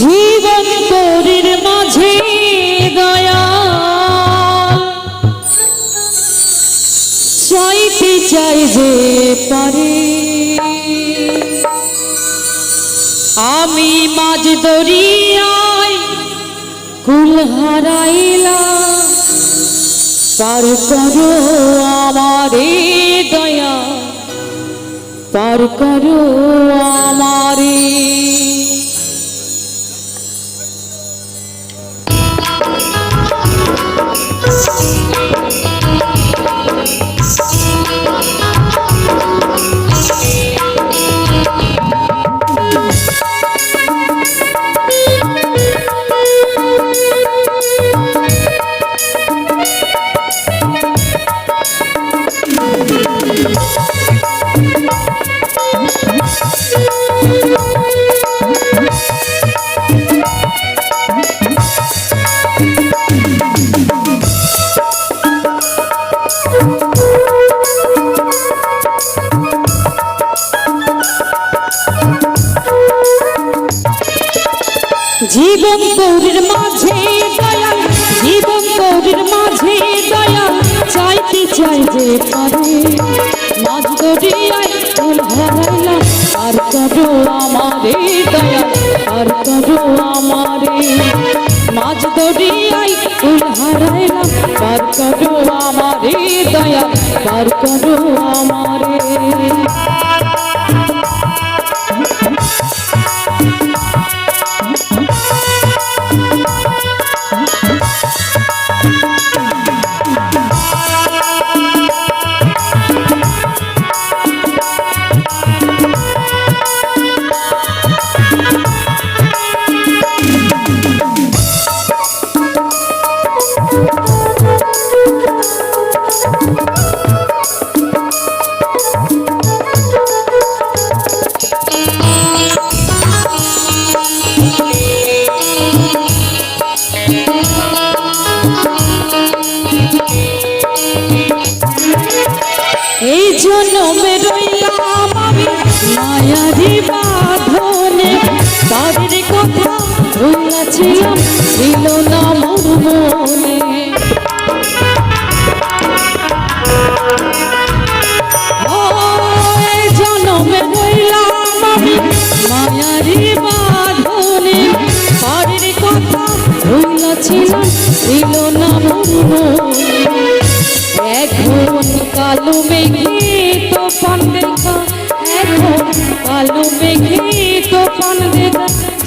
জীবন তোরির মাঝে দয়া। চাইতে চাই যে পারে। আমি মাঝ দরিয়ায় কুল হারাইলাম। পার করো আমারে দয়া। পার করো আমারে। জীবন গৌরীর মাঝে দয়া, জীবন গৌরীর মাঝে দয়া, চাইতে চাই যে পারে। মাঝ আর করো আমারে দয়া, আর করো আমারে। মাঝ দরিয়ায় ফুল হারাইলাম পার করো আমারে দয়া পার করো আমারে। জন্মে রইলাম আমি। মায়ারি বাঁধনে তাদের কথা না মোর মনে জন্মে ছিল না এখন কালো মেঘে পান দেখা মেঘে তো পান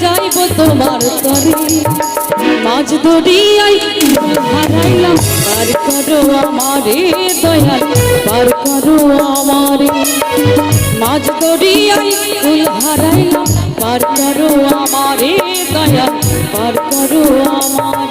যাইব তোমার তরে। মাঝ দরিয়াই হারাইলাম, পার করো আমারে দয়াল, পার করো আমারে। মাঝ দরিয়াই ফুল হারাইলাম, পার করো আমারে দয়াল, পার করো আমারে।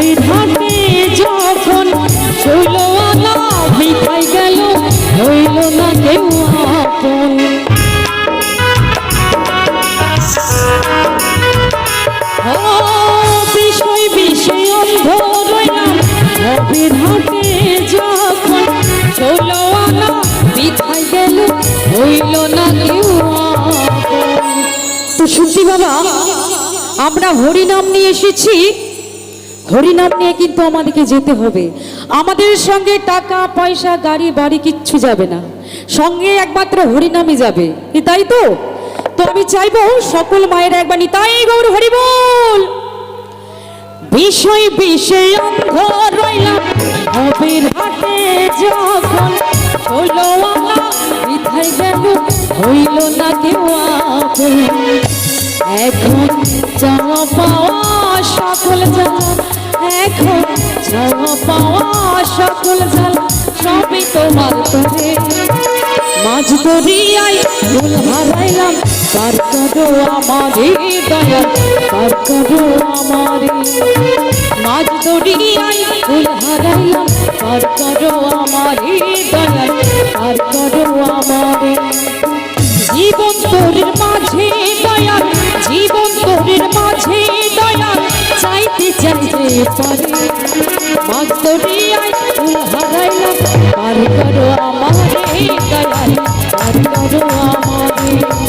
ভবে ধাতে যখন শৈল আলা মিঠাই গেল হইল না কেউ বিষয় বিষয় ধরলাম ভবে ধাতে যখন না কেউ তো শুনছি আমরা হরিনাম নিয়ে এসেছি। হরিনাম নিয়ে কিন্তু আমাদেরকে যেতে হবে। আমাদের সঙ্গে টাকা, পয়সা, গাড়ি, বাড়ি কিচ্ছু যাবে না। সঙ্গে একমাত্র হরিনামই যাবে। তাই তো? তো আমি চাইব সকল মায়ের একবার নিতাই গৌর হরি বল। বিষয় বিষয় হইল না কেউ এখন চাওয়া সকল জ্বালা সবই তোমার তরে মাঝ দরিয়াই ফুল হারাইলাম, তার করো আমারে দয়া তার করো আমারে মাঝ দরিয়াই ফুল হারাইলাম, তার করো আমারে দয়া তার করো আমারে আমারে পার